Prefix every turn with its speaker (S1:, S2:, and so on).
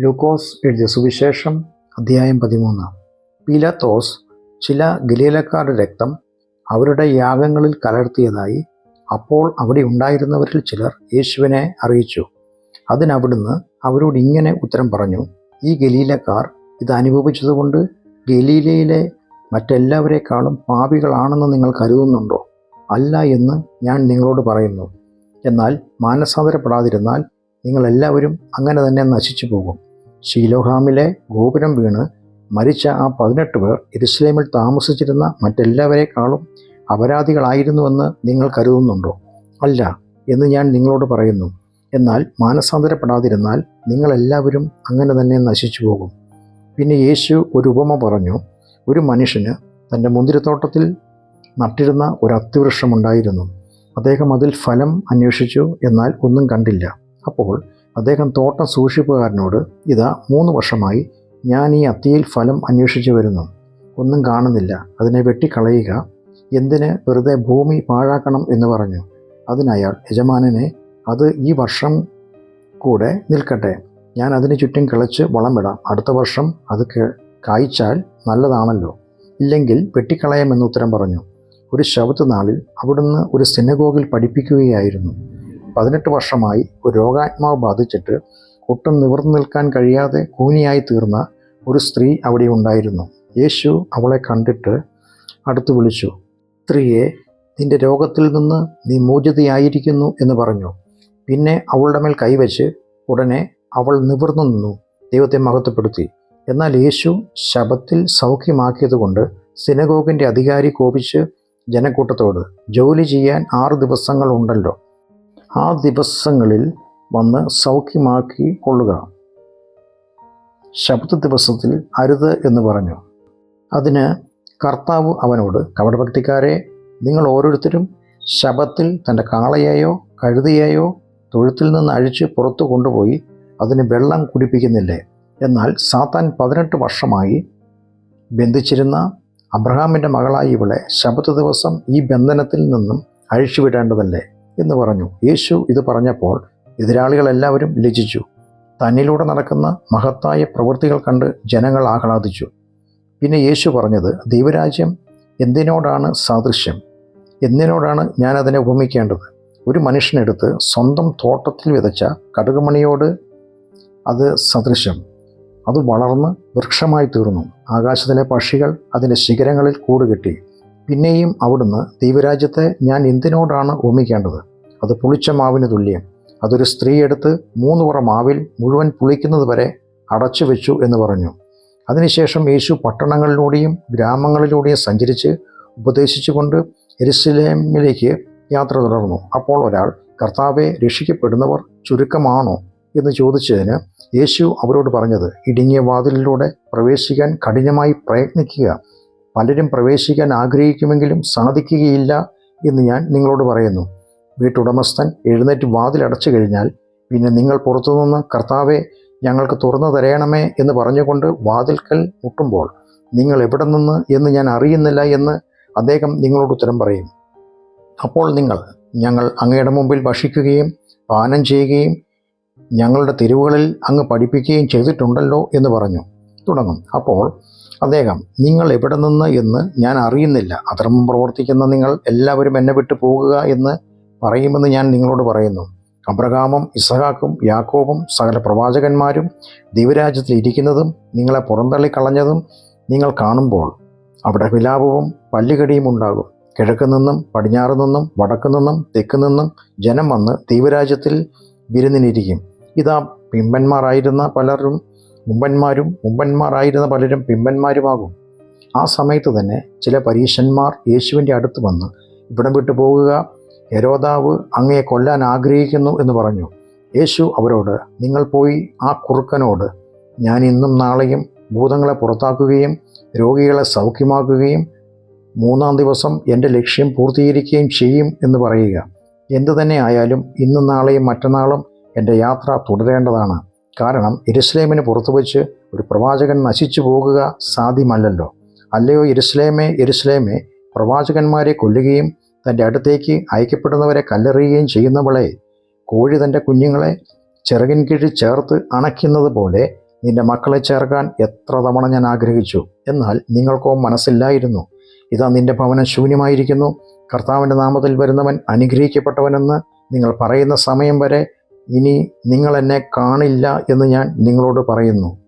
S1: ലൂക്കോസ് എഴുതിയ സുവിശേഷം അധ്യായം പതിമൂന്ന്. പീലാത്തോസ് ചില ഗലീലക്കാരുടെ രക്തം അവരുടെ യാഗങ്ങളിൽ കലർത്തിയതായി അപ്പോൾ അവിടെ ഉണ്ടായിരുന്നവരിൽ ചിലർ യേശുവിനെ അറിയിച്ചു. അതിനവിടുന്ന് അവരോട് ഇങ്ങനെ ഉത്തരം പറഞ്ഞു ഈ ഗലീലക്കാർ ഇത് അനുഭവിച്ചതുകൊണ്ട് ഗലീലയിലെ മറ്റെല്ലാവരെക്കാളും പാപികളാണെന്ന് നിങ്ങൾ കരുതുന്നുണ്ടോ? അല്ല എന്ന് ഞാൻ നിങ്ങളോട് പറയുന്നു. എന്നാൽ മാനസാന്തരപ്പെടാതിരുന്നാൽ നിങ്ങളെല്ലാവരും അങ്ങനെ തന്നെ നശിച്ചു പോകും. ഷീലോഹാമിലെ ഗോപുരം വീണ് മരിച്ച ആ പതിനെട്ട് പേർ എരുസലേമിൽ താമസിച്ചിരുന്ന മറ്റെല്ലാവരെക്കാളും അപരാധികളായിരുന്നുവെന്ന് നിങ്ങൾ കരുതുന്നുണ്ടോ? അല്ല എന്ന് ഞാൻ നിങ്ങളോട് പറയുന്നു. എന്നാൽ മാനസാന്തരപ്പെടാതിരുന്നാൽ നിങ്ങളെല്ലാവരും അങ്ങനെ തന്നെ നശിച്ചു പോകും. പിന്നെ യേശു ഒരു ഉപമ പറഞ്ഞു ഒരു മനുഷ്യന് തന്റെ മുന്തിരിത്തോട്ടത്തിൽ നട്ടിരുന്ന ഒരു അത്തിവൃക്ഷമുണ്ടായിരുന്നു അദ്ദേഹം അതിൽ ഫലം അന്വേഷിച്ചു എന്നാൽ ഒന്നും കണ്ടില്ല. അപ്പോൾ അദ്ദേഹം തോട്ടം സൂക്ഷിപ്പുകാരനോട് ഇതാ മൂന്ന് വർഷമായി ഞാൻ ഈ അത്തിയിൽ ഫലം അന്വേഷിച്ചു വരുന്നു. ഒന്നും കാണുന്നില്ല. അതിനെ വെട്ടിക്കളയുക. എന്തിന് വെറുതെ ഭൂമി പാഴാക്കണം എന്ന് പറഞ്ഞു. അതിനയാൾ യജമാനനെ അത് ഈ വർഷം കൂടെ നിൽക്കട്ടെ. ഞാൻ അതിന് ചുറ്റും കിളച്ച് വളമിടാം അടുത്ത വർഷം അത് കായ്ച്ചാൽ നല്ലതാണല്ലോ. ഇല്ലെങ്കിൽ വെട്ടിക്കളയാമെന്ന് ഉത്തരം പറഞ്ഞു. ഒരു ശവത്ത് നാളിൽ അവിടുന്ന് ഒരു സിനഗോഗിൽ പഠിപ്പിക്കുകയായിരുന്നു. പതിനെട്ട് വർഷമായി ഒരു രോഗാത്മാവ് ബാധിച്ചിട്ട് ഒട്ടും നിവർന്നു നിൽക്കാൻ കഴിയാതെ കൂനിയായി തീർന്ന ഒരു സ്ത്രീ അവിടെ ഉണ്ടായിരുന്നു. യേശു അവളെ കണ്ടിട്ട് അടുത്തു വിളിച്ചു സ്ത്രീയെ നിന്റെ രോഗത്തിൽ നിന്ന് നീ മോചിതയായിരിക്കുന്നു എന്ന് പറഞ്ഞു. പിന്നെ അവളുടെ മേൽ കൈവച്ച് ഉടനെ അവൾ നിവർന്നു നിന്നു ദൈവത്തെ മഹത്വപ്പെടുത്തി. എന്നാൽ യേശു ശബത്തിൽ സൗഖ്യമാക്കിയതുകൊണ്ട് സിനഗോഗിന്റെ അധികാരി കോപിച്ച് ജനക്കൂട്ടത്തോട് ജോലി ചെയ്യാൻ ആറ് ദിവസങ്ങൾ ഉണ്ടല്ലോ ആ ദിവസങ്ങളിൽ വന്ന് സൗഖ്യമാക്കി കൊള്ളുക. ശബ്ദ ദിവസത്തിൽ അരുത് എന്ന് പറഞ്ഞു. അതിന് കർത്താവ് അവനോട് കപടഭക്തിക്കാരെ നിങ്ങൾ ഓരോരുത്തരും ശബത്തിൽ തന്റെ കാളയെയോ കഴുതയെയോ തൊഴുത്തിൽ നിന്ന് അഴിച്ച് പുറത്തു കൊണ്ടുപോയി അതിന് വെള്ളം കുടിപ്പിക്കുന്നില്ലേ? എന്നാൽ സാത്താൻ പതിനെട്ട് വർഷമായി ബന്ധിച്ചിരുന്ന അബ്രഹാമിന്റെ മകളായി ഇവളെ ശബത്ത് ദിവസം ഈ ബന്ധനത്തിൽ നിന്നും അഴിച്ചുവിടേണ്ടതല്ലേ? എന്ന് പറഞ്ഞു. യേശു ഇത് പറഞ്ഞപ്പോൾ എതിരാളികളെല്ലാവരും ലജിച്ചു തന്നിലൂടെ നടക്കുന്ന മഹത്തായ പ്രവൃത്തികൾ കണ്ട് ജനങ്ങൾ ആഹ്ലാദിച്ചു. പിന്നെ യേശു പറഞ്ഞത് ദൈവരാജ്യം എന്തിനോടാണ് സാദൃശ്യം? എന്തിനോടാണ് ഞാൻ അതിനെ ഉപമിക്കേണ്ടത്? ഒരു മനുഷ്യനെടുത്ത് സ്വന്തം തോട്ടത്തിൽ വിതച്ച കടുകുമണിയോട് അത് സദൃശ്യം. അത് വളർന്ന് വൃക്ഷമായി തീർന്നു. ആകാശത്തിലെ പക്ഷികൾ അതിന്റെ ശിഖരങ്ങളിൽ കൂടുകെട്ടി പിന്നെയും അവിടുന്ന് ദൈവരാജ്യത്തെ ഞാൻ എന്തിനോടാണ് ഓമിക്കേണ്ടത്? അത് പുളിച്ച മാവിന് തുല്യം. അതൊരു സ്ത്രീ എടുത്ത് മൂന്ന് പുറ മാവിൽ മുഴുവൻ പുളിക്കുന്നത് വരെ അടച്ചു വെച്ചു എന്ന് പറഞ്ഞു. അതിനുശേഷം യേശു പട്ടണങ്ങളിലൂടെയും ഗ്രാമങ്ങളിലൂടെയും സഞ്ചരിച്ച് ഉപദേശിച്ചുകൊണ്ട് എരുസലേമിലേക്ക് യാത്ര തുടർന്നു. അപ്പോൾ ഒരാൾ കർത്താവെ രക്ഷിക്കപ്പെടുന്നവർ ചുരുക്കമാണോ? എന്ന് ചോദിച്ചതിന് യേശു അവരോട് പറഞ്ഞത് ഇടുങ്ങിയ വാതിലിലൂടെ പ്രവേശിക്കാൻ കഠിനമായി പ്രയത്നിക്കുക. പലരും പ്രവേശിക്കാൻ ആഗ്രഹിക്കുമെങ്കിലും സാധിക്കുകയില്ല എന്ന് ഞാൻ നിങ്ങളോട് പറയുന്നു. വീട്ടുടമസ്ഥൻ എഴുന്നേറ്റ് വാതിലടച്ചു കഴിഞ്ഞാൽ പിന്നെ നിങ്ങൾ പുറത്തുനിന്ന് കർത്താവെ ഞങ്ങൾക്ക് തുറന്നു തരയണമേ എന്ന് പറഞ്ഞുകൊണ്ട് വാതിൽക്കൽ മുട്ടുമ്പോൾ നിങ്ങൾ എവിടെ നിന്ന് എന്ന് ഞാൻ അറിയുന്നില്ല എന്ന് അദ്ദേഹം നിങ്ങളോട് ഉത്തരം പറയും. അപ്പോൾ നിങ്ങൾ ഞങ്ങൾ അങ്ങയുടെ മുമ്പിൽ ഭക്ഷിക്കുകയും പാനം ചെയ്യുകയും ഞങ്ങളുടെ തെരുവുകളിൽ അങ്ങ് പഠിപ്പിക്കുകയും ചെയ്തിട്ടുണ്ടല്ലോ എന്ന് പറഞ്ഞു. തുടങ്ങും. അപ്പോൾ അദ്ദേഹം നിങ്ങൾ എവിടെ നിന്ന് എന്ന് ഞാൻ അറിയുന്നില്ല. അധർമ്മം പ്രവർത്തിക്കുന്ന നിങ്ങൾ എല്ലാവരും എന്നെ വിട്ടു പോകുക എന്ന് പറയുമെന്ന് ഞാൻ നിങ്ങളോട് പറയുന്നു. അബ്രഹാമും ഇസഹാക്കും യാക്കോബും സകല പ്രവാചകന്മാരും ദൈവരാജ്യത്തിൽ ഇരിക്കുന്നതും നിങ്ങളെ പുറന്തള്ളിക്കളഞ്ഞതും നിങ്ങൾ കാണുമ്പോൾ അവിടെ വിലാപവും പല്ലുകടിയും ഉണ്ടാകും. കിഴക്ക് നിന്നും പടിഞ്ഞാറ് നിന്നും വടക്കു നിന്നും തെക്ക് നിന്നും ജനം വന്ന് ദൈവരാജ്യത്തിൽ വിരുന്നിനിരിക്കും. ഇതാ പിമ്പന്മാരായിരുന്ന പലരും മുമ്പന്മാരും മുമ്പന്മാരായിരുന്ന പലരും പിമ്പന്മാരുമാകും. ആ സമയത്ത് തന്നെ ചില പരീശന്മാർ യേശുവിന്റെ അടുത്ത് വന്ന് ഇവിടം വിട്ടു പോകുക യരോദാവ് അങ്ങയെ കൊല്ലാൻ ആഗ്രഹിക്കുന്നു എന്ന് പറഞ്ഞു. യേശു അവരോട് നിങ്ങൾ പോയി ആ കുറുക്കനോട് ഞാൻ ഇന്നും നാളെയും ഭൂതങ്ങളെ പുറത്താക്കുകയും രോഗികളെ സൗഖ്യമാക്കുകയും മൂന്നാം ദിവസം എന്റെ ലക്ഷ്യം പൂർത്തീകരിക്കുകയും ചെയ്യും എന്ന് പറയുക. എന്തു തന്നെ ആയാലും ഇന്നും നാളെയും മറ്റന്നാളും എന്റെ യാത്ര തുടരേണ്ടതാണ്. കാരണം ഇരുസ്ലേമിന് പുറത്തു വച്ച് ഒരു പ്രവാചകൻ നശിച്ചു പോകുക സാധ്യമല്ലല്ലോ. അല്ലയോ ഇരുസ്ലേമേ ഇരുസ്ലേമേ പ്രവാചകന്മാരെ കൊല്ലുകയും തന്റെ അടുത്തേക്ക് അയക്കപ്പെടുന്നവരെ കല്ലെറിയുകയും ചെയ്യുന്നവളെ കോഴി തന്റെ കുഞ്ഞുങ്ങളെ ചെറുകിൻ കീഴിൽ ചേർത്ത് അണയ്ക്കുന്നത് പോലെ നിന്റെ മക്കളെ ചേർക്കാൻ എത്ര തവണ ഞാൻ ആഗ്രഹിച്ചു. എന്നാൽ നിങ്ങൾക്കോ മനസ്സില്ലായിരുന്നു. ഇതാ നിന്റെ ഭവനം ശൂന്യമായിരിക്കുന്നു. കർത്താവിന്റെ നാമത്തിൽ വരുന്നവൻ അനുഗ്രഹിക്കപ്പെട്ടവനെന്ന് നിങ്ങൾ പറയുന്ന സമയം വരെ ഇനി നിങ്ങൾ എന്നെ കാണില്ല എന്ന് ഞാൻ നിങ്ങളോട് പറയുന്നു.